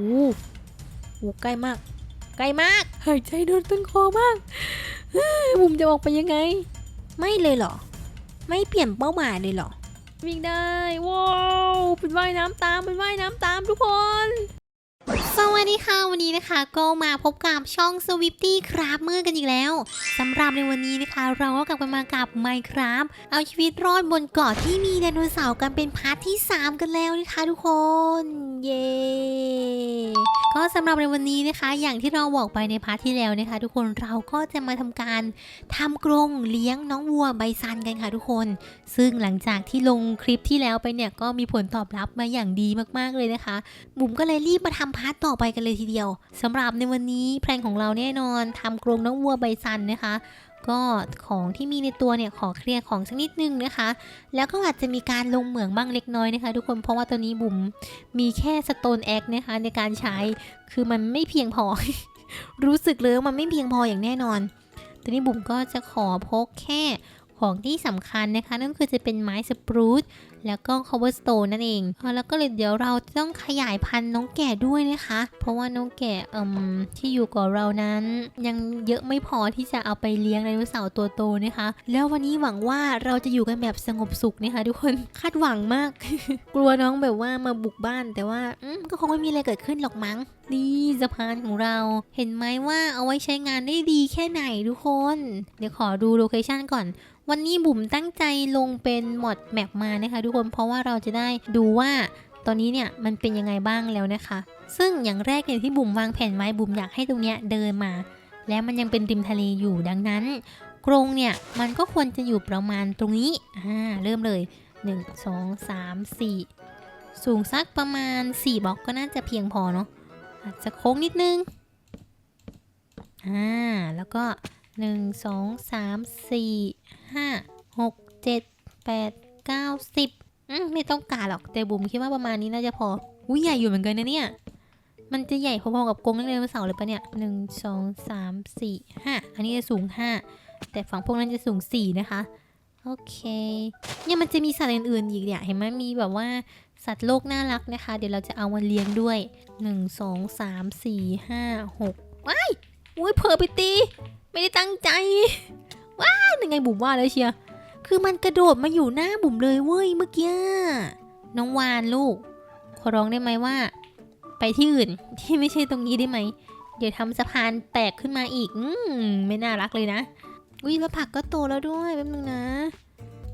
อู้หูใกล้มาก ใกล้มาก หายใจโดนต้นคอมากเฮ้ยบุ๋มจะออกไปยังไง ไม่เลยเหรอ ไม่เปลี่ยนเป้าหมายเลยเหรอ วิ่งได้ ว้าวเป็นว่ายน้ำตามเป็นว่ายน้ำตามทุกคน สวัสดีค่ะวันนี้นะคะ ก็มาพบกับช่อง Swifty ครับเมื่อกันอีกแล้วสำหรับในวันนี้นะคะ เราก็กลับกันมากับ Minecraft เอาชีวิตรอดบนเกาะที่มีไดโนเสาร์กันเป็นพาร์ทที่ 3 กันแล้วนะคะทุกคน เย้ก็สำหรับในวันนี้นะคะ อย่างที่เราบอกไปในพาร์ทที่แล้วนะคะ ทุกคนเราก็จะมาทำการทำกรงเลี้ยงน้องวัวใบซันกันค่ะทุกคน ซึ่งหลังจากที่ลงคลิปที่แล้วไปเนี่ยก็มีผลตอบรับมาอย่างดีมากๆเลยนะคะ บุ๋มก็เลยรีบมาทำพาร์ทต่อไปกันเลยทีเดียวสำหรับในวันนี้แพลนของเราแน่นอนทำกรงน้องวัวใบซันนะคะ ก็ของที่มีในตัวเนี่ยขอเคลียร์ของสักนิดนึงนะคะ แล้วก็อาจจะมีการลงเหมืองบ้างเล็กน้อยนะคะ ทุกคนเพราะว่าตัวนี้บุ๋มมีแค่สโตนแอคนะคะในการใช้คือมันไม่เพียงพอ รู้สึกเลยว่ามันไม่เพียงพออย่างแน่นอน ตัวนี้บุ๋มก็จะขอพกแค่ของที่สำคัญนะคะ นั่นคือจะเป็นไม้สปรูต แล้วก็ cobblestone นั่นเองเอแล้วก็เลยเดี๋ยวเราจะต้องขยายพันธุ์น้องแก่ด้วยนะคะ เพราะว่าน้องแก่เอ่มที่อยู่กับเรานั้น ยังเยอะไม่พอที่จะเอาไปเลี้ยงไดโนเสาร์ตัวโตนะคะ แล้ววันนี้หวังว่าเราจะอยู่กันแบบสงบสุขนะคะทุกคนคาดหวังมาก กลัวน้องแบบว่ามาบุกบ้าน แต่ว่าก็คงไม่มีอะไรเกิดขึ้นหรอกมั้งนี่สะพานของเราเห็นไหมว่าเอาไว้ใช้งานได้ดีแค่ไหนทุกคน เดี๋ยวขอดูโลเคชันก่อน วันนี้บุ๋มตั้งใจลงเป็นมอดแมปมานะคะทุกคนเพราะว่าเราจะได้ดูว่าตอนนี้เนี่ยมันเป็นยังไงบ้างแล้วนะคะ ซึ่งอย่างแรกเนี่ยที่บุ๋มวางแผนไว้บุ๋มอยากให้ตรงเนี้ยเดินมา แล้วมันยังเป็นริมทะเลอยู่ดังนั้น กรงเนี่ยมันก็ควรจะอยู่ประมาณตรงนี้อ่าเริ่มเลย 1 2 3 4 สูงสักประมาณ 4บล็อกก็น่าจะเพียงพอเนาะอาจจะโค้งนิดนึงอ่าแล้วก็ 1 2 3 4ห้าหก เจ็ดแปดเก้าสิบอืมไม่ต้องการหรอกแต่บุ๋มคิดว่าประมาณนี้น่าจะพออุ้ยใหญ่อยู่เหมือนกันนะเนี่ย มันจะใหญ่พอๆกับกรงนักเรียนเสาร์เลยปะเนี่ยหนึ่งสองสามสี่ห้าอันนี้จะสูงห้าแต่ฝั่งพวกนั้นจะสูงสี่นะคะโอเค เนี่ยมันจะมีสัตว์อื่นๆอีกเนี่ย เห็นไหมมีแบบว่าสัตว์โลกน่ารักนะคะ เดี๋ยวเราจะเอามาเลี้ยงด้วยหนึ่งสองสามสี่ห้าหกว้ายอุ้ยเผลอไปตี ไม่ได้ตั้งใจ ว้ายยังไงบุ๋มว่าแล้วเชียร์ คือมันกระโดดมาอยู่หน้าบุ๋มเลยเว้ยเมื่อกี้น้องวานลูก ขอร้องได้ไหมว่า ไปที่อื่นที่ไม่ใช่ตรงนี้ได้ไหม เดี๋ยวทำสะพานแตกขึ้นมาอีกอืมไม่น่ารักเลยนะอุ้ยแล้วผักก็โตแล้วด้วยแป๊บนึงนะ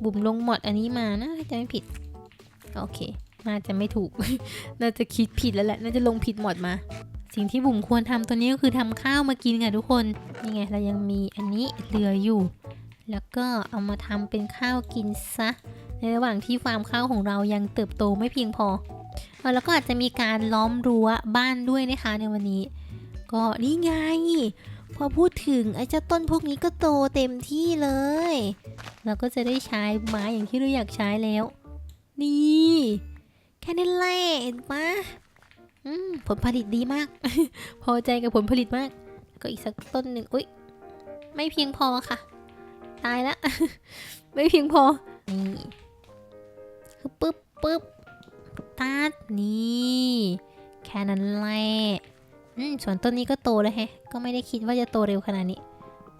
บุ๋มลงหมดอันนี้มานะถ้าจะไม่ผิด โอเค น่าจะไม่ถูก น่าจะคิดผิดแล้วแหละ น่าจะลงผิดหมดมา สิ่งที่บุ๋มควรทำตัวนี้ก็คือทำข้าวมากินค่ะทุกคน นี่ไงเรายังมีอันนี้เหลืออยู่ แล้วก็เอามาทำเป็นข้าวกินซะ ในระหว่างที่ฟาร์มข้าวของเรายังเติบโตไม่เพียงพอแล้วก็อาจจะมีการล้อมรั้วบ้านด้วยนะคะในวันนี้ ก็นี่ไง พอพูดถึงไอ้เจ้าต้นพวกนี้ก็โตเต็มที่เลย เราก็จะได้ใช้ไม้อย่างที่เราอยากใช้แล้ว นี่ แค่นี้แหละเห็นปะผลผลิตดีมาก พอใจกับผลผลิตมาก ก็อีกสักต้นหนึ่งอุ้ยไม่เพียงพอค่ะ ตายละ ไม่เพียงพอ นี่คือปึ๊บปึ๊บตัดนี่ แค่นั้นแหละอืมส่วนต้นนี้ก็โตเลยแฮะ ก็ไม่ได้คิดว่าจะโตเร็วขนาดนี้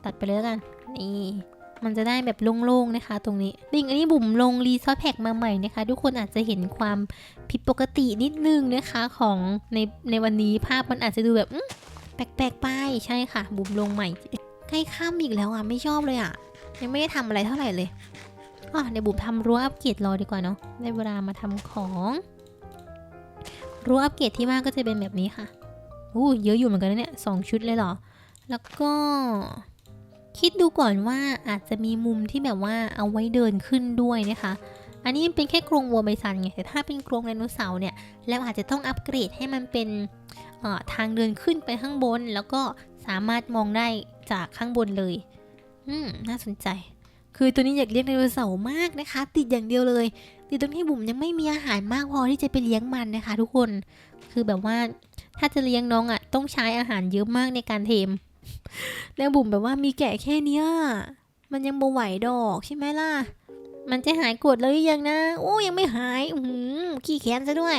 ตัดไปเลยกัน นี่ มันจะได้แบบโล่งๆนะคะ ตรงนี้ลิงอันนี้บุ๋มลงรีซอสแพ็กมาใหม่นะคะ ทุกคนอาจจะเห็นความผิดปกตินิดนึงนะคะของในในวันนี้ภาพมันอาจจะดูแบบอืมแปลกๆไปใช่ค่ะ บุ๋มลงใหม่ใกล้ค่ำอีกแล้วอะ ไม่ชอบเลยอะ ยังไม่ได้ทำอะไรเท่าไหร่เลยอ๋อเดี๋ยวบุ๋มทำรั้วอัปเกรดรอดีกว่าเนาะได้เวลามาทำของรั้วอัปเกรดที่บ้านก็จะเป็นแบบนี้ค่ะอู้เยอะอยู่เหมือนกันนะเนี่ยสองชุดเลยเหรอ แล้วก็คิดดูก่อนว่าอาจจะมีมุมที่แบบว่าเอาไว้เดินขึ้นด้วยนะคะ อันนี้เป็นแค่กรงวัวใบซันไง แต่ถ้าเป็นกรงไดโนเสาร์เนี่ย แล้วอาจจะต้องอัปเกรดให้มันเป็นทางเดินขึ้นไปข้างบน แล้วก็สามารถมองได้จากข้างบนเลย อืม น่าสนใจ คือตัวนี้อยากเลี้ยงไดโนเสาร์มากนะคะ ติดอย่างเดียวเลย ติดตรงที่บุ๋มยังไม่มีอาหารมากพอที่จะไปเลี้ยงมันนะคะ ทุกคน คือแบบว่าถ้าจะเลี้ยงน้องอะ่ะต้องใช้อาหารเยอะมากในการเทม แล้วบุ๋มแบบว่ามีแกะแค่เนี้ย มันยังบ่ไหวดอกใช่ไหมล่ะ มันจะหายกดเลยหรือยังนะ โอ้ยังไม่หาย อือหือขี้แค้นซะด้วย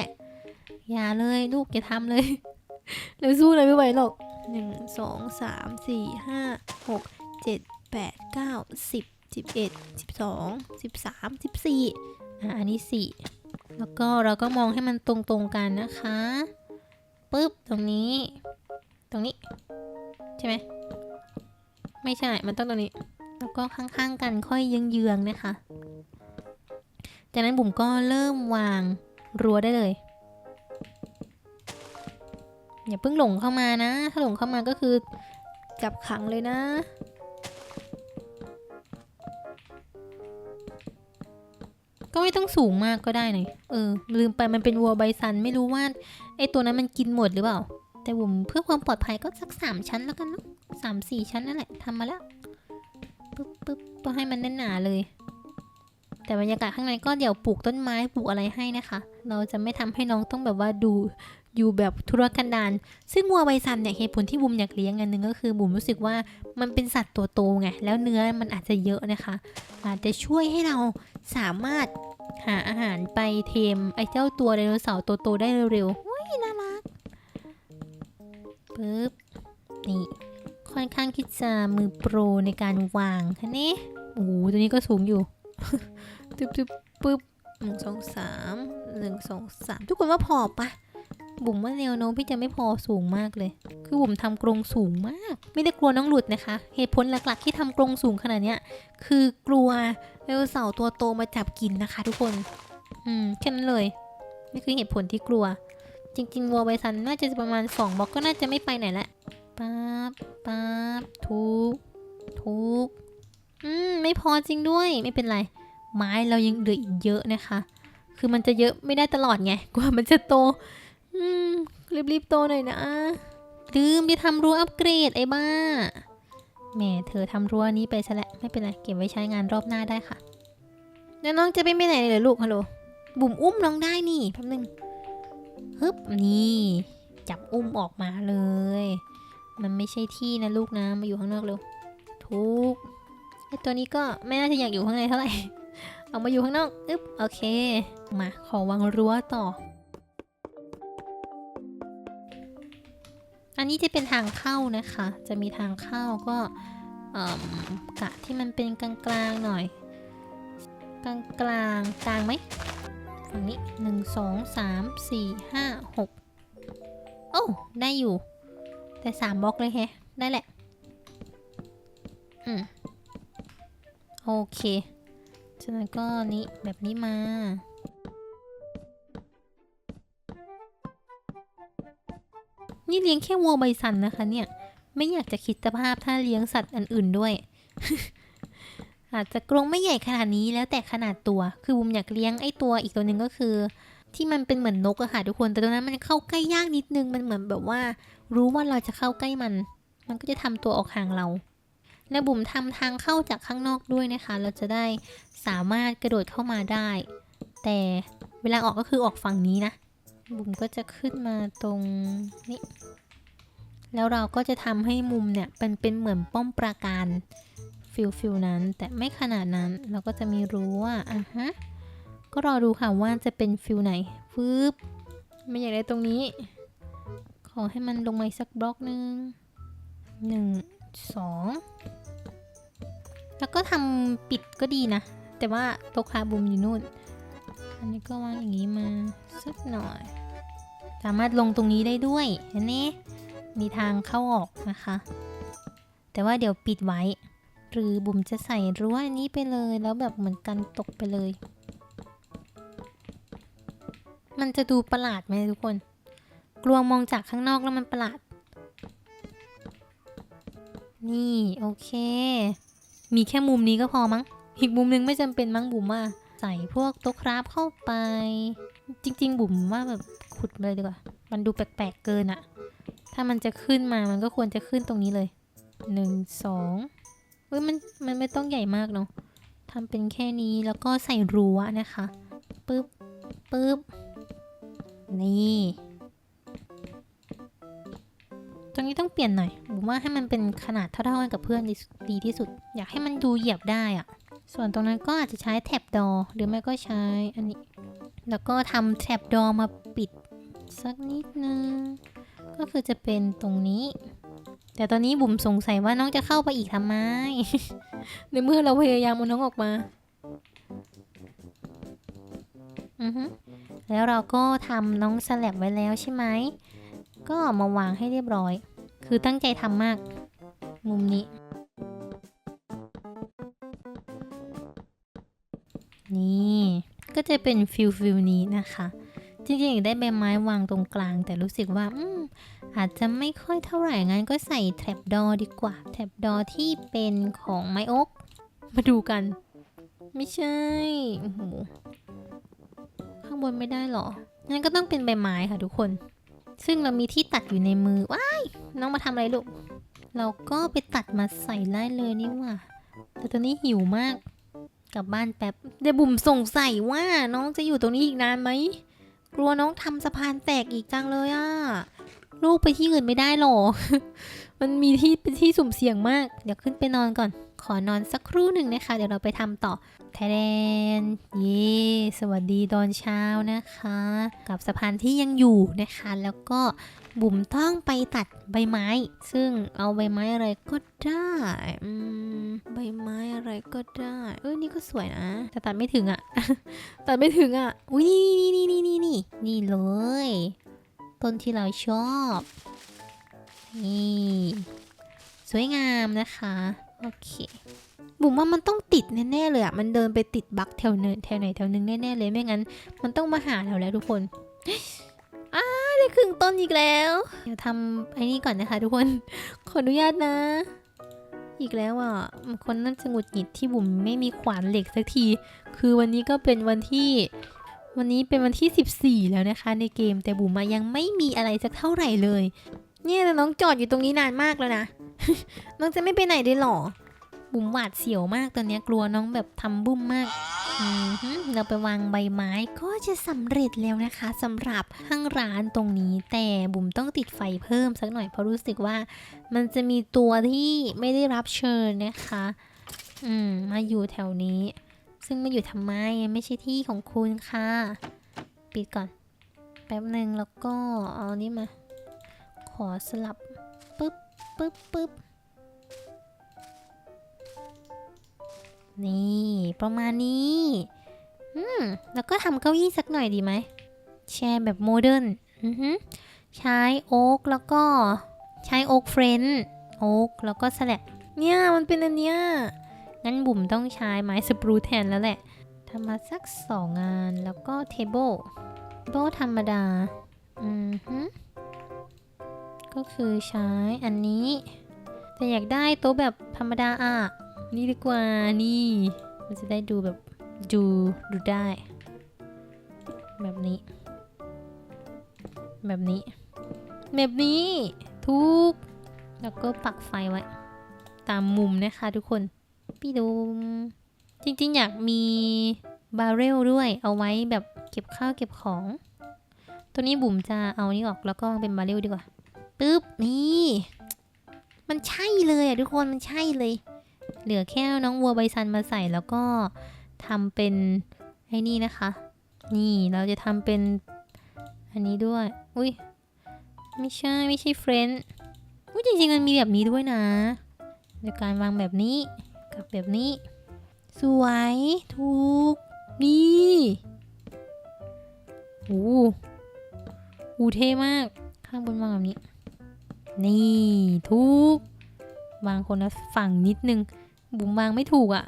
อย่าเลยลูกอย่าทำเลย เราสู้อะไรไม่ไหวหรอกหนึ่งสองสามสี่ห้าหกเจ็ด แปดเก้าสิบสิบเอ็ดสิบสองสิบสามสิบสี่อะอันนี้สี่แล้วก็เราก็มองให้มันตรงๆกันนะคะปึ๊บตรงนี้ ตรงนี้ ใช่ไหมไม่ใช่ มันต้องตรงนี้ แล้วก็ข้างๆกันค่อยเยื้องๆนะคะ จากนั้นบุ๋มก็เริ่มวางรั้วได้เลย อย่าเพิ่งหลงเข้ามานะ ถ้าหลงเข้ามาก็คือจับขังเลยนะ ก็ไม่ต้องสูงมากก็ได้หน่อยเออ ลืมไปมันเป็นวัวไบซันไม่รู้ว่าไอตัวนั้นมันกินหมดหรือเปล่า แต่ผมเพื่อความปลอดภัยก็สักสามชั้นแล้วกันเนาะสามสี่ชั้นนั่นแหละทำมาแล้วปึ๊บปึ๊บก็ให้มันแน่นหนาเลย แต่บรรยากาศข้างในก็เดี๋ยวปลูกต้นไม้ปลูกอะไรให้นะคะ เราจะไม่ทำให้น้องต้องแบบว่าดู อยู่แบบธุรกันดารซึ่งวัวไบซันเนี่ยเหตุผลที่บุ๋มอยากเลี้ยงอันหนึ่งก็คือบุ๋มรู้สึกว่ามันเป็นสัตว์ตัวโตไงแล้วเนื้อมันอาจจะเยอะนะคะ อาจจะช่วยให้เราสามารถหาอาหารไปเทมไอ้เจ้าตัวไดโนเสาร์ตัวโตได้เร็วๆว้ยน่ารักปึ๊บนี่ค่อนข้างคิดจะมือโปรในการวางคะเน่โอ้โหตัวนี้ก็สูงอยู่ตึ๊บตึ๊บปึ๊บหนึ่งสองสามหนึ่งสองสามทุกคนว่าพอปะ บุ๋มว่าแนวโน้มพี่จะไม่พอสูงมากเลย คือบุ๋มทำกรงสูงมาก ไม่ได้กลัวน้องหลุดนะคะ เหตุผลหลักๆที่ทำกรงสูงขนาดเนี้ยคือกลัวไดโนเสาร์ตัวโตมาจับกินนะคะ ทุกคน อืมแค่นั้นเลยนี่คือเหตุผลที่กลัว จริงๆวัวไบซันน่าจะประมาณ2บล็อกก็น่าจะไม่ไปไหนละป๊าบป๊าบทุบทุบอืมไม่พอจริงด้วยไม่เป็นไร ไม้เรายังเหลืออีกเยอะนะคะ คือมันจะเยอะไม่ได้ตลอดไงกว่ามันจะโต อืม รีบๆโตหน่อยนะ ลืมที่ทำรั้วอัปเกรดไอ้บ้า แหม่เธอทำรั้วนี้ไปซะแล้วไม่เป็นไร เก็บไว้ใช้งานรอบหน้าได้ค่ะ แล้วน้องจะไปไม่ไหนเลยเหรอลูกฮัลโหล บุ๋มอุ้มน้องได้นี่แป๊บนึงฮึบนี่ จับอุ้มออกมาเลย มันไม่ใช่ที่นะลูกนะ มาอยู่ข้างนอกเร็ว ทุกไอตัวนี้ก็ไม่น่าจะอยากอยู่ข้างในเท่าไหร่ เอามาอยู่ข้างนอก อึ๊บ โอเค มา ขอวางรั้วต่อ อันนี้จะเป็นทางเข้านะคะ จะมีทางเข้าก็อืมกะที่มันเป็นกลางๆหน่อย กลางกลางกลางไหมฝั่งนี้หนึ่งสองสามสี่ห้าหกโอ้ได้อยู่ แต่สามบล็อกเลยแฮะ ได้แหละ อืม โอเคจากนั้นก็นี้แบบนี้มา นี่เลี้ยงแค่วัวใบสันนะคะ เนี่ย ไม่อยากจะคิดสภาพถ้าเลี้ยงสัตว์อันอื่นด้วย อาจจะกรงไม่ใหญ่ขนาดนี้แล้วแต่ขนาดตัว คือบุมอยากเลี้ยงไอ้ตัวอีกตัวหนึ่งก็คือ ที่มันเป็นเหมือนนกอะค่ะทุกคน แต่ตัวนั้นมันเข้าใกล้ยากนิดนึง มันเหมือนแบบว่า รู้ว่าเราจะเข้าใกล้มัน มันก็จะทำตัวออกห่างเรา และบุ๋มทำทางเข้าจากข้างนอกด้วยนะคะ เราจะได้สามารถกระโดดเข้ามาได้ แต่เวลาออกก็คือออกฝั่งนี้นะ บุ๋มก็จะขึ้นมาตรงนี้ แล้วเราก็จะทำให้มุมเนี่ยเป็นเป็นเหมือนป้อมปราการฟิลฟิลนั้น แต่ไม่ขนาดนั้นเราก็จะมีรู้ว่าอะฮะก็รอดูค่ะว่าจะเป็นฟิลไหนฟึบไม่อยากได้ตรงนี้ ขอให้มันลงมาสักบล็อกหนึ่งหนึ่งสองแล้วก็ทำปิดก็ดีนะ แต่ว่าโต๊ะคาบุมอยู่นู่น อันนี้ก็วางอย่างนี้มาสักหน่อย สามารถลงตรงนี้ได้ด้วยเห็นไหมมีทางเข้าออกนะคะ แต่ว่าเดี๋ยวปิดไว้ หรือบุ๋มจะใส่รั้วอันนี้ไปเลย แล้วแบบเหมือนกันตกไปเลย มันจะดูประหลาดไหมทุกคน กลัวมองจากข้างนอกแล้วมันประหลาด นี่โอเค มีแค่มุมนี้ก็พอมั้ง อีกมุมนึงไม่จำเป็นมั้งบุ๋มว่า ใส่พวกโต๊ะคราฟเข้าไป จริง ๆ บุ๋มว่าแบบขุดเลยดีกว่า มันดูแปลกๆเกินอะถ้ามันจะขึ้นมามันก็ควรจะขึ้นตรงนี้เลยหนึ่งสองเอ้ยมันมันไม่ต้องใหญ่มากเนาะทำเป็นแค่นี้แล้วก็ใส่รั้วนะคะปึ๊บปึ๊บนี่ตรงนี้ต้องเปลี่ยนหน่อยผมว่าให้มันเป็นขนาดเท่าๆกันกับเพื่อนดีดีที่สุด อยากให้มันดูเหยียบได้อะ ส่วนตรงนั้นก็อาจจะใช้แท็บดอหรือไม่ก็ใช้อันนี้ แล้วก็ทำแท็บดอมาปิดสักนิดนึง ก็คือจะเป็นตรงนี้ แต่ตอนนี้บุ๋มสงสัยว่าน้องจะเข้าไปอีกทำไม ในเมื่อเราพยายามเอาน้องออกมา อือฮึแล้วเราก็ทำน้องสลับไว้แล้วใช่ไหม ก็มาวางให้เรียบร้อย คือตั้งใจทำมาก มุมนี้ นี่ก็จะเป็นฟิลฟิลนี้นะคะจริงๆอยากได้ใบไม้วางตรงกลาง แต่รู้สึกว่าอืมอาจจะไม่ค่อยเท่าไหร่งั้นก็ใส่แท็บดอดีกว่า แท็บดอที่เป็นของไม้อกมาดูกัน ไม่ใช่โอ้โหข้างบนไม่ได้หรองั้นก็ต้องเป็นใบไม้ค่ะทุกคน ซึ่งเรามีที่ตัดอยู่ในมือว้ายน้องมาทำอะไรลูกเราก็ไปตัดมาใส่ได้เลยนี่ว่าแต่ตอนนี้หิวมาก กลับบ้านแป๊บเดี๋ยวบุ๋มสงสัยว่าน้องจะอยู่ตรงนี้อีกนานไหม กลัวน้องทำสะพานแตกอีกจังเลยอะลูกไปที่อื่นไม่ได้หรอ มันมีที่เป็นที่สุ่มเสี่ยงมาก เดี๋ยวขึ้นไปนอนก่อน ขอนอนสักครู่หนึ่งนะคะ เดี๋ยวเราไปทำต่อ แทนเย่สวัสดีตอนเช้านะคะ กับสะพานที่ยังอยู่นะคะ แล้วก็บุ๋มต้องไปตัดใบไม้ ซึ่งเอาใบไม้อะไรก็ได้ใบไม้อะไรก็ได้เอ้ยนี่ก็สวยนะ แต่ตัดไม่ถึงอะ่ะแต่ไม่ถึงอะอุ้ยนี่นี่นี่นี่นี่นี่เลย ต้นที่เราชอบ นี่ สวยงามนะคะ โอเค บุ๋มว่ามันต้องติดแน่ๆเลยอะมันเดินไปติดบักแถวเนินแถวไหนแถวนึงแน่ๆเลยไม่งั้น มันต้องมาหาเราแล้วทุกคนอ้าได้ครึ่งต้นอีกแล้วเดี๋ยวทำไอ้นี่ก่อนนะคะทุกคน ขออนุญาตนะ อีกแล้วอะคนน่าจะหงุดหงิดที่บุ๋มไม่มีขวานเหล็กสักที คือวันนี้ก็เป็นวันที่วันนี้เป็นวันที่ 14 แล้วนะคะในเกมแต่บุ๋มอะยังไม่มีอะไรสักเท่าไหร่เลย เนี่ยแต่น้องจอดอยู่ตรงนี้นานมากแล้วนะ น้องจะไม่ไปไหนได้หรอ บุ๋มหวาดเสียวมากตอนนี้กลัวน้องแบบทำบุ้มมากเราไปวางใบไม้ก็จะสำเร็จแล้วนะคะสำหรับห้างร้านตรงนี้ แต่บุ๋มต้องติดไฟเพิ่มสักหน่อยเพราะรู้สึกว่า มันจะมีตัวที่ไม่ได้รับเชิญนะคะ อืมมาอยู่แถวนี้ ซึ่งมาอยู่ทำไมไม่ใช่ที่ของคุณค่ะ ปิดก่อน แป๊บหนึ่งแล้วก็เอานี่มา ขอสลับปึ๊บปึ๊บปึ๊บ นี่ประมาณนี้ อืม แล้วก็ทำเก้าอี้สักหน่อยดีไหม แชร์แบบโมเดิร์นอือฮึใช้โอ๊กแล้วก็ใช้โอ๊กเฟรนด์โอ๊กแล้วก็สลับเนี่ยมันเป็นอันเนี้ยงั้นบุ๋มต้องใช้ไม้สปรูแทนแล้วแหละทำมาสักสองงานแล้วก็เทเบิลโต๊ะธรรมดา อือฮึก็คือใช้อันนี้ แต่อยากได้โต๊ะแบบธรรมดาอะ นี่ดีกว่านี่ มันจะได้ดูแบบดูดูได้ แบบนี้ แบบนี้ แบบนี้ทุก แล้วก็ปักไฟไว้ ตามมุมนะคะทุกคนพี่ดูจริงๆ อยากมีบาร์เรลด้วย เอาไว้แบบเก็บข้าวเก็บของ ตัวนี้บุ๋มจะเอานี่ออกแล้วก็เป็นบาร์เรลดีกว่าปึ๊บนี่ มันใช่เลยอะทุกคนมันใช่เลย เหลือแค่น้องวัวใบซันมาใส่แล้วก็ทำเป็นไอ้นี่นะคะ นี่เราจะทำเป็นอันนี้ด้วย อุ้ยไม่ใช่ไม่ใช่เฟรนด์อุ้ยจริงๆมันมีแบบนี้ด้วยนะโดยการวางแบบนี้กับแบบนี้ สวยถูกนี่โอ้โหเท่มากข้างบนวางแบบนี้ นี่ถูกวางคนละฝั่งนิดนึง บุ๋มวางไม่ถูกอะ่ะ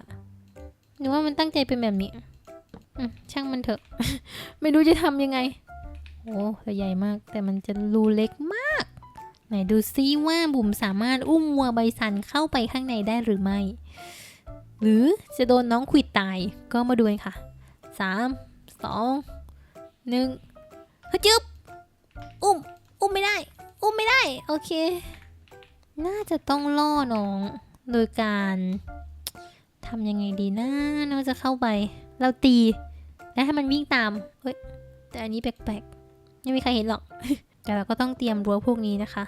หรือว่ามันตั้งใจเป็นแบบนี้ช่างมันเถอะ ไม่รู้จะทำยังไง โอ้แต่ใหญ่มาก แต่มันจะรูเล็กมาก ไหนดูซิว่าบุ๋มสามารถอุ้มวัวใบสันเข้าไปข้างในได้หรือไม่ หรือจะโดนน้องขวิดตาย ก็มาดูกันค่ะสามสองหนึ่งฮึจึบอุ้ม อุ้มไม่ได้ อุ้มไม่ได้ โอเค น่าจะต้องล่อน้อง โดยการทำยังไงดีนะน้องจะเข้าไป เราตี และให้มันวิ่งตาม เฮ้ย แต่อันนี้แปลกๆไม่มีใครเห็นหรอก แต่เราก็ต้องเตรียมรั้วพวกนี้นะคะ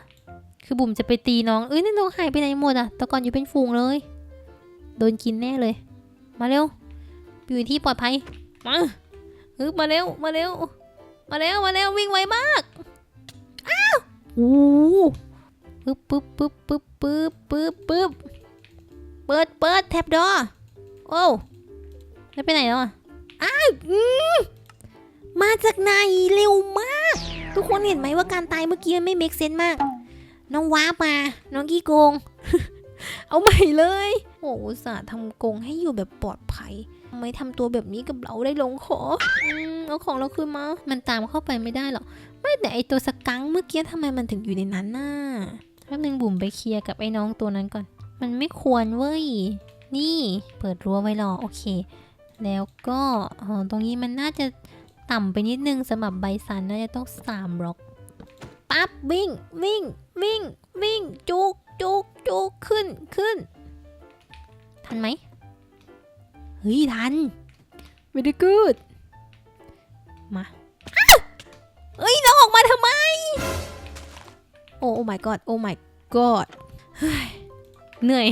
คือบุ๋มจะไปตีน้อง เอ้ยนั่นน้องหายไปไหนหมดอะต่ก่อนอยู่เป็นฝูงเลย โดนกินแน่เลย มาเร็ว อยู่ที่ปลอดภัย มาฮึบมาเร็ว มาเร็ว มาเร็ว มาเร็ว วิ่งไวมาก อ้าว โอ้ปึ๊บปึ๊บปึ๊บปึ๊บปึ๊บปึ๊บปึ๊บ ปิดเปิดแท็บดอโอ้แล้วไปไหนแล้วอะอ้าวมาจากไหนเร็วมาก ทุกคนเห็นไหมว่าการตายเมื่อกี้มันไม่เมคเซนมาก น้องว้ามา น้องกี้โกง เอาใหม่เลย โอ้อสาทำกงให้อยู่แบบปลอดภัยทำไมทำตัวแบบนี้กับเราได้ลงคออืมเอาของเราคืนมา มันตามเข้าไปไม่ได้หรอก ไม่แต่ไอตัวสกังค์เมื่อกี้ทำไมมันถึงอยู่ในนั้นน่ะแป๊บนึงบุ๋มไปเคลียร์กับไอ้น้องตัวนั้นก่อน มันไม่ควรเว้ย นี่เปิดรั้วไว้รอโอเค แล้วก็ตรงนี้มันน่าจะต่ำไปนิดนึงสำหรับใบสันน่าจะต้องสามบล็อกปั๊บวิ่งวิ่งวิ่งวิ่งจุกจุกจุกขึ้นขึ้น ทันไหมเฮ้ย ทัน very good มาอ้าเฮ้ยน้องออกมาทำไม โอ้ โอ้ my god โอ้ my god เฮ้ย เหนื่อย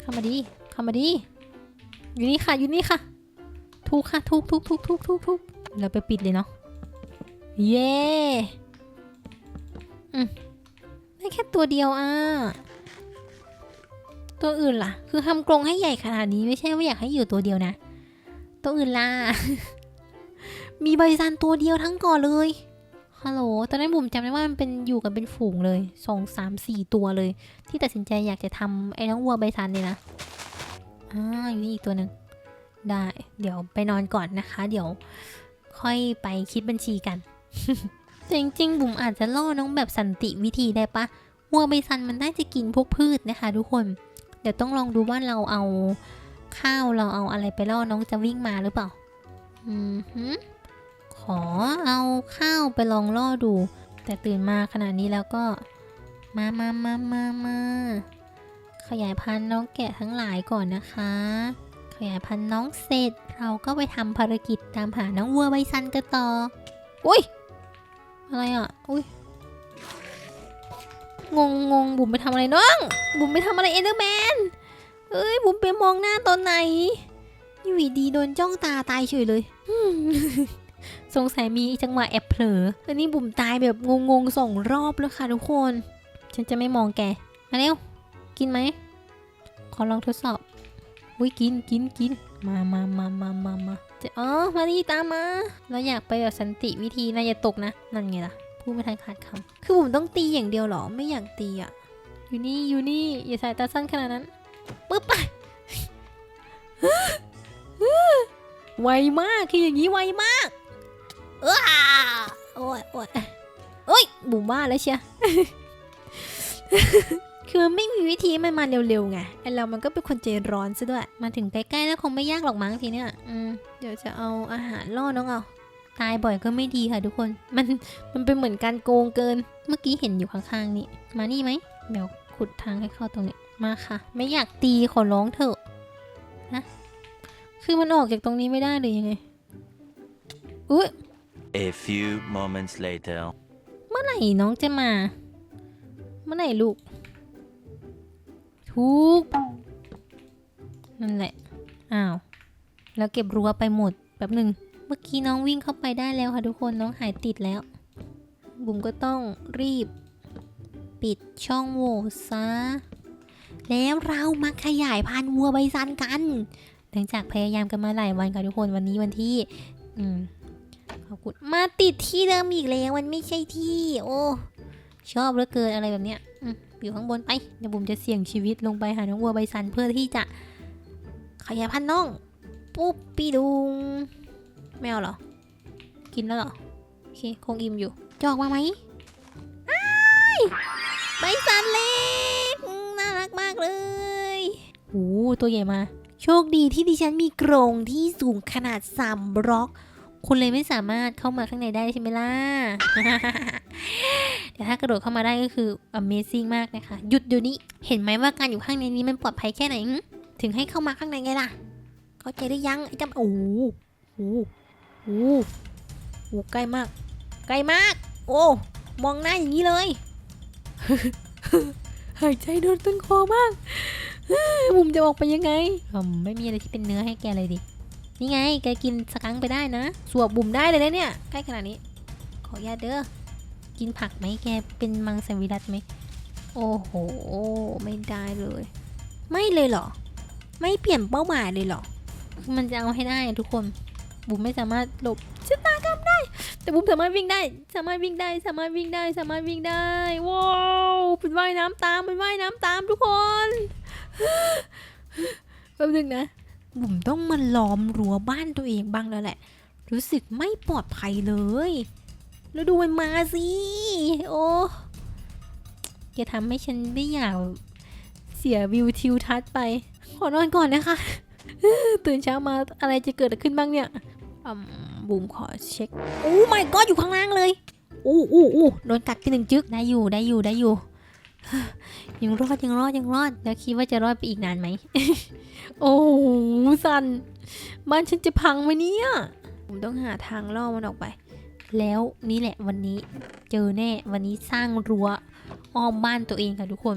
เข้ามาดี เข้ามาดี อยู่นี่ค่ะ อยู่นี่ค่ะ ทุกค่ะทุกทุกทุกทุกทุกทุกเราไปปิดเลยเนาะ เย้ได้แค่ตัวเดียวอะ ตัวอื่นล่ะ คือทำกรงให้ใหญ่ขนาดนี้ไม่ใช่ว่าอยากให้อยู่ตัวเดียวนะ ตัวอื่นล่ะ มีใบซันตัวเดียวทั้งก่อเลย ฮัลโหล ตอนนั้นบุ๋มจำได้ว่ามันเป็นอยู่กันเป็นฝูงเลยสองสามสี่ตัวเลย ที่ตัดสินใจอยากจะทำไอ้น้องวัวใบซันเนี่ยนะ อ่า อยู่นี่อีกตัวหนึ่ง ได้ เดี๋ยวไปนอนก่อนนะคะ เดี๋ยวค่อยไปคิดบัญชีกัน แต่จริงๆบุ๋มอาจจะล่อน้องแบบสันติวิธีได้ปะวัวใบซันมันน่าจะกินพวกพืชนะคะ ทุกคน เดี๋ยวต้องลองดูว่าเราเอาข้าวเราเอาอะไรไปล่อน้องจะวิ่งมาหรือเปล่า อืม อเอาข้าวไปลองล่อดู แต่ตื่นมาขนาดนี้แล้วก็มามามามามาขยายพันธุ์น้องแกะทั้งหลายก่อนนะคะ ขยายพันธุ์น้องเสร็จ เราก็ไปทำภารกิจตามหาน้องวัวใบซันกันต่อ อุ้ย อะไรอะ อุ้ย งงงงบุ๋มไปทำอะไรน้อง บุ๋มไปทำอะไรเอเดอร์แมน เอ้ย บุ๋มไปมองหน้าตอนไหนอยู่ดีโดนจ้องตาตายเฉยเลย สงสัยมีจังหวะแอบเผลอแล้วนี่บุ๋มตายแบบงงๆสองรอบแล้วค่ะทุกคน ฉันจะไม่มองแก มาเร็ว กินไหม ขอลองทดสอบ อุ้ยกินกินกิน มามามามามามาจะอ๋อ มาดีตามมา เราอยากไปแบบสันติวิธีนายอย่าตกนะ นั่นไงล่ะ พูดไม่ทันขาดคำ คือผมต้องตีอย่างเดียวหรอ ไม่อยากตีอะ อยู่นี่ อยู่นี่ อย่าสายตาสั้นขนาดนั้น ปึ๊บไปไวมาก คืออย่างนี้ไวมาก โอ้ยโอ้ยเอ้ยบุ๋มว่าแล้วเชียคือมันไม่มีวิธีมันมาเร็วๆไงไอเรามันก็เป็นคนใจร้อนซะด้วย มาถึงใกล้ๆแล้วคงไม่ยากหรอกมั้งทีเนี้ยอืมเดี๋ยวจะเอาอาหารล่อน้องเอา ตายบ่อยก็ไม่ดีค่ะทุกคน มัน มันเป็นเหมือนการโกงเกิน เมื่อกี้เห็นอยู่ข้างๆนี่ มานี่ไหม เดี๋ยวขุดทางให้เข้าตรงนี้ มาค่ะ ไม่อยากตีขอร้องเถอะนะ คือมันออกจากตรงนี้ไม่ได้เลยยังไง อุ้ย A few moments later. เมื่อไหร่น้องจะมา เมื่อไหร่ลูก ทุก นั่นแหละ อ้าว แล้วเก็บรั้วไปหมดแป๊บหนึ่ง เมื่อกี้น้องวิ่งเข้าไปได้แล้วค่ะทุกคน น้องหายติดแล้ว บุ๋มก็ต้องรีบ ปิดช่องโหว่ซะ แล้วเรามาขยายพันธุ์วัวใบซันกัน หลังจากพยายามกันมาหลายวันค่ะทุกคน วันนี้วันที่ อืม ขอบคุณมาติดที่เดิมอีกแล้วมันไม่ใช่ที่ โอ้ชอบเหลือเกินอะไรแบบเนี้ยอ,อยู่ข้างบนไปเดี๋ยวผมจะเสี่ยงชีวิตลงไปหาน้องวัวใบซันเพื่อที่จะขยายพันธุ์น้อง ปุ๊บปีดุงไม่เอาเหรอ กินแล้วเหรอโอเคคงอิ่มอยู่ จอกมาไหมใบซันเล็กน่ารักมากเลยโอ้ตัวใหญ่มา โชคดีที่ดิฉันมีกรงที่สูงขนาด3บล็อก คุณเลยไม่สามารถเข้ามาข้างในได้ใช่ไหมล่ะ แต่ถ้ากระโดดเข้ามาได้ก็คือ Amazing มากนะคะ หยุดเดี๋ยวนี้ เห็นไหมว่าการอยู่ข้างในนี้มันปลอดภัยแค่ไหน ถึงให้เข้ามาข้างในไงล่ะ เข้าใจได้ยังไอ้จำโอ้โหโอ้โหโอ้โอ้ใกล้มาก ใกล้มาก โอ้ มองหน้าอย่างนี้เลย หายใจโดนต้นคอมากบุมจะออกไปยังไง ไม่มีอะไรที่เป็นเนื้อให้แกเลยดิ นี่ไง แกกินสกังไปได้นะ สวบบุ่มได้เลยนะเนี่ย ใกล้ขนาดนี้ ขออนุญาตเด้อ กินผักไหมแกเป็นมังสวิรัตไหม โอ้โห ไม่ได้เลย ไม่เลยเหรอ ไม่เปลี่ยนเป้าหมายเลยเหรอ มันจะเอาให้ได้ทุกคน บุ๋มไม่สามารถหลบชะตากรรมได้ แต่บุ๋มสามารถวิ่งได้ สามารถวิ่งได้ สามารถวิ่งได้ สามารถวิ่งได้ ว้าวเป็นว่ายน้ำตามเป็นว่ายน้ำตามทุกคนแป๊บนึงนะ บุ๋มต้องมาล้อมรั้วบ้านตัวเองบ้างแล้วแหละ รู้สึกไม่ปลอดภัยเลย แล้วดูมันมาสิ โอ้แกทำให้ฉันไม่อยากเสียวิวทิวทัศน์ไป ขอนอนก่อนนะคะ ตื่นเช้ามาอะไรจะเกิดขึ้นบ้างเนี่ยบุ๋มขอเช็ค โอ้ไม่ก็อยู่ข้างล่างเลย อู้อู้อู้โดนกัดไปหนึ่งจึ๊กได้อยู่ได้อยู่ได้อยู่ ยังรอดยังรอดยังรอด แล้วคิดว่าจะรอดไปอีกนานไหม โอ้โหสันบ้านฉันจะพังไหมเนี่ย ผมต้องหาทางล่อมันออกไป แล้วนี่แหละวันนี้ เจอแน่วันนี้สร้างรั้วอ้อมบ้านตัวเองค่ะทุกคน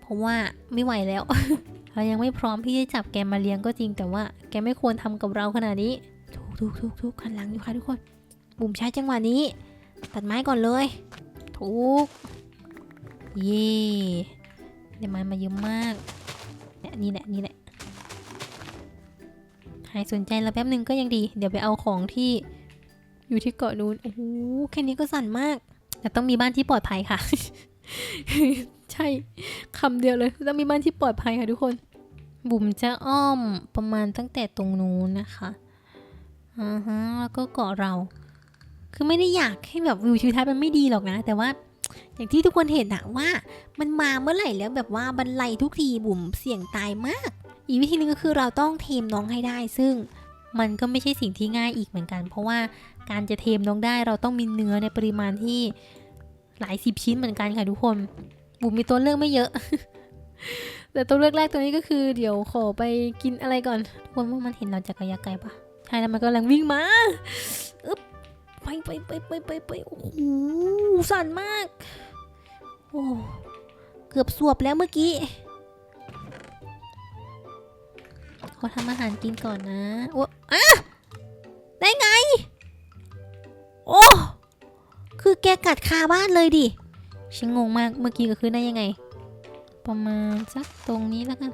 เพราะว่าไม่ไหวแล้วเรายังไม่พร้อมที่จะจับแกมาเลี้ยงก็จริงแต่ว่า แกไม่ควรทำกับเราขนาดนี้ทุกทุกทุกทุกขันหลังอยู่ค่ะทุกคนบุ๋มใช้จังหวะนี้ ตัดไม้ก่อนเลย ทุก เย่ได้ไม้มาเยอะมากเนี่ยนี่แหละนี่แหละหายสนใจเราแป๊บนึงก็ยังดี เดี๋ยวไปเอาของที่อยู่ที่เกาะนู้นโอ้โหแค่นี้ก็สั่นมาก แต่ต้องมีบ้านที่ปลอดภัยค่ะ ใช่คำเดียวเลยต้องมีบ้านที่ปลอดภัยค่ะทุกคน บุ๋มจะอ้อมประมาณตั้งแต่ตรงนู้นนะคะอ่าฮะแล้วก็เกาะเรา คือไม่ได้อยากให้แบบวิวทิวทัศน์มันไม่ดีหรอกนะ แต่ว่า อย่างที่ทุกคนเห็นอะว่า มันมาเมื่อไหร่แล้วแบบว่าบันไลทุกทีบุ๋มเสี่ยงตายมาก อีกวิธีหนึงก็คือเราต้องเทมน้องให้ได้ ซึ่งมันก็ไม่ใช่สิ่งที่ง่ายอีกเหมือนกัน เพราะว่าการจะเทมน้องได้เราต้องมีเนื้อในปริมาณที่หลายสิบชิ้นเหมือนกันค่ะทุกคนบุ๋มมีตัวเลือกไม่เยอะ แต่ตัวเลือกแรกตัวนี้ก็คือ เดี๋ยวขอไปกินอะไรก่อนทุกคนว่ามันเห็นเราจากระยะไกลปะใช่แล้วมันกำลังวิ่งมาอึ๊บ ไปไปไปไปไปไปโอ้โหสั่นมาก โอ้เกือบสวบแล้วเมื่อกี้ขอทำอาหารกินก่อนนะโอ้อะได้ไง โอ้คือแกกัดคาบ้านเลยดิฉันงงมากเมื่อกี้ก็คือได้ยังไง ประมาณสักตรงนี้แล้วกัน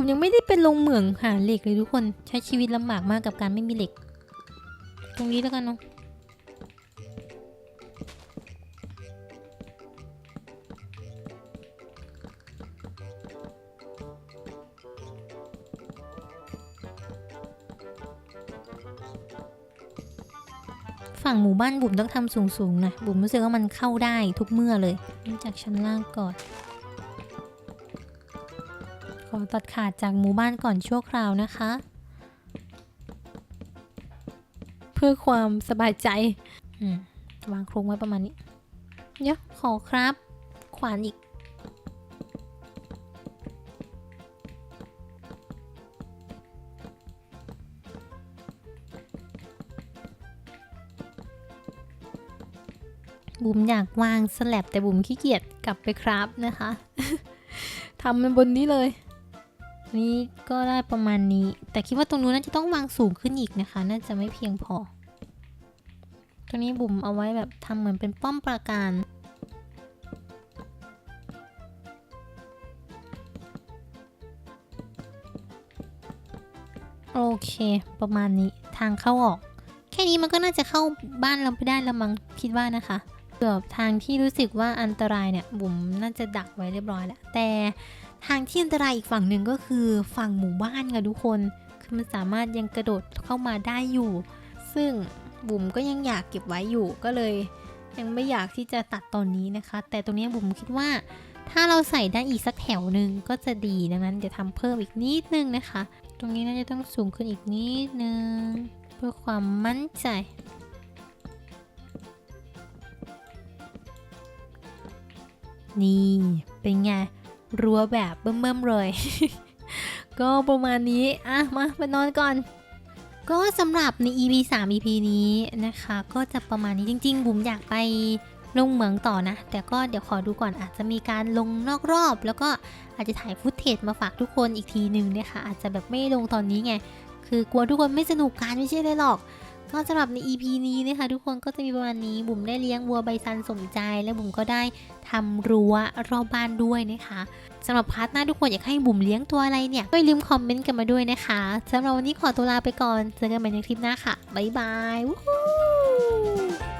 บุ๋มยังไม่ได้เป็นลงเหมืองหาเหล็กเลยทุกคนใช้ชีวิตลำบากมากกับการไม่มีเหล็ก ตรงนี้แล้วกันเนาะฝั่งหมู่บ้านบุ๋มต้องทำสูงๆนะบุ๋มรู้สึกว่ามันเข้าได้ทุกเมื่อเลยจากชั้นล่างก่อน ขอตัดขาดจากหมู่บ้านก่อนชั่วคราวนะคะ เพื่อความสบายใจวางโครงไว้ประมาณนี้ เดี๋ยวขอครับ ขวานอีก บุ๋มอยากวางสแลบแต่บุ๋มขี้เกียจกลับไปครับนะคะทำมันบนนี้เลย นี่ก็ได้ประมาณนี้ แต่คิดว่าตรงนู้นน่าจะต้องวางสูงขึ้นอีกนะคะ น่าจะไม่เพียงพอ ตรงนี้บุ๋มเอาไว้แบบทำเหมือนเป็นป้อมปราการโอเค ประมาณนี้ทางเข้าออก แค่นี้มันก็น่าจะเข้าบ้านเราไปได้ละมั้งคิดว่านะคะเกือบทางที่รู้สึกว่าอันตรายเนี่ยบุ๋มน่าจะดักไว้เรียบร้อยแล้วแต่ ทางที่อันตรายอีกฝั่งหนึ่งก็คือฝั่งหมู่บ้านค่ะทุกคน คือมันสามารถยังกระโดดเข้ามาได้อยู่ ซึ่งบุ๋มก็ยังอยากเก็บไว้อยู่ก็เลย ยังไม่อยากที่จะตัดตอนนี้นะคะ แต่ตรงนี้บุ๋มคิดว่า ถ้าเราใส่ได้อีกสักแถวหนึ่งก็จะดีดังนั้นเดี๋ยวทำเพิ่มอีกนิดนึงนะคะ ตรงนี้น่าจะต้องสูงขึ้นอีกนิดนึงเพื่อความมั่นใจนี่เป็นไง รั้วแบบเบิ่มๆเลย ก็ประมาณนี้ อะ มาไปนอนก่อน ก็สำหรับใน EP 3 EP นี้นะคะ ก็จะประมาณนี้จริง ๆ บุ๋มอยากไปลงเหมืองต่อนะ แต่ก็เดี๋ยวขอดูก่อนอาจจะมีการลงนอกรอบ แล้วก็อาจจะถ่ายฟุตเทจมาฝากทุกคนอีกทีหนึ่งนะคะอาจจะแบบไม่ลงตอนนี้ไง คือกลัวทุกคนไม่สนุกกันไม่ใช่เลยหรอก ก็สำหรับใน EP นี้นะคะทุกคนก็จะมีประมาณนี้ บุ๋มได้เลี้ยงวัวใบซันสมใจ และบุ๋มก็ได้ทำรั้วรอบบ้านด้วยนะคะสำหรับพาร์ทหน้าทุกคนอยากให้บุ๋มเลี้ยงตัวอะไรเนี่ย ก็อย่าลืมคอมเมนต์กันมาด้วยนะคะสำหรับวันนี้ขอตัวลาไปก่อน เจอกันใหม่ในคลิปหน้าค่ะ บ๊ายบายวู้ฮู้